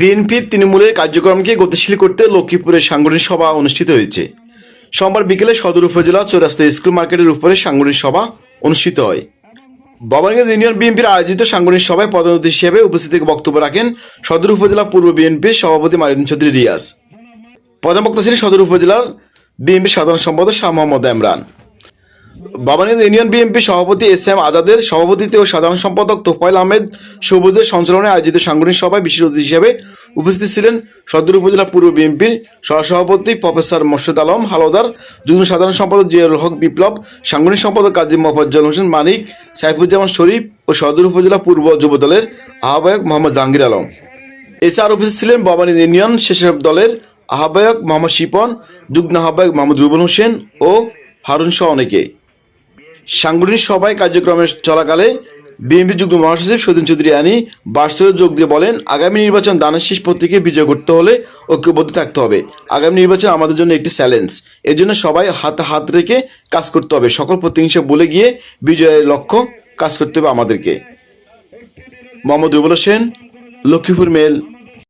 বিএনপির তৃণমূলের কার্যক্রমকে গতিশীল করতে লক্ষ্মীপুরের সাংগঠনিক সভা অনুষ্ঠিত হয়েছে। সোমবার বিকেলে সদর উপজেলা চৌরাস্তা স্কুল মার্কেটের উপরে সাংগঠনিক সভা অনুষ্ঠিত হয়। বাবানগঞ্জ ইউনিয়ন বিএনপির আয়োজিত সাংগঠনিক সভায় প্রধান অতিথি হিসেবে উপস্থিত বক্তব্য রাখেন সদর উপজেলা পূর্ব বিএনপির সভাপতি মারিদিন চৌধুরী রিয়াজ। প্রধান বক্তা ছিলেন সদর উপজেলার বিএনপির সাধারণ সম্পাদক শাহ মোহাম্মদ ইমরান। বাবানগঞ্জ ইউনিয়ন বিএনপি সভাপতি এস এম আজাদের সভাপতিত্বে ও সাধারণ সম্পাদক তোফাইল আহমেদ সবুজের সঞ্চালনে আয়োজিত সাংগঠনিক সভায় বিশেষ অতিথি হিসেবে উপস্থিত ছিলেন সদর উপজেলা পূর্ব বিএনপির সহসভাপতি প্রফেসর মোর্শেদ আলম, হালদার, যুগ্ম সাধারণ সম্পাদক জিয়াউল হক বিপ্লব, সাংগঠনিক সম্পাদক কাজী মোহাম্মদ হোসেন মানিক, সাইফুজ্জামান শরীফ ও সদর উপজেলা পূর্ব যুবদলের আহ্বায়ক মোহাম্মদ জাহাঙ্গীর আলম। এছাড়া উপস্থিত ছিলেন বাবানী ইউনিয়ন স্বেচ্ছাসেবক দলের আহ্বায়ক মোহাম্মদ শিপন, যুগ্ম আহ্বায়ক মোহাম্মদ রুবেল হোসেন ও হারুন শাহ অনেকে। সাংগঠনিক সভায় কার্যক্রমে চলাকালে বিএনপি যুগ্ম মহাসচিব সদিন চৌধুরী আনি বাস্তবে যোগ দিয়ে বলেন, আগামী নির্বাচন দানের শেষ প্রতীকে বিজয় করতে হলে ঐক্যবদ্ধ থাকতে হবে। আগামী নির্বাচন আমাদের জন্য একটি চ্যালেঞ্জ। এজন্য সবাই হাতে হাত রেখে কাজ করতে হবে। সকল প্রতিহিংসা বলে গিয়ে বিজয়ের লক্ষ্য কাজ করতে হবে আমাদেরকে। মোহাম্মদ রুবুল হোসেন, লক্ষ্মীপুর মেল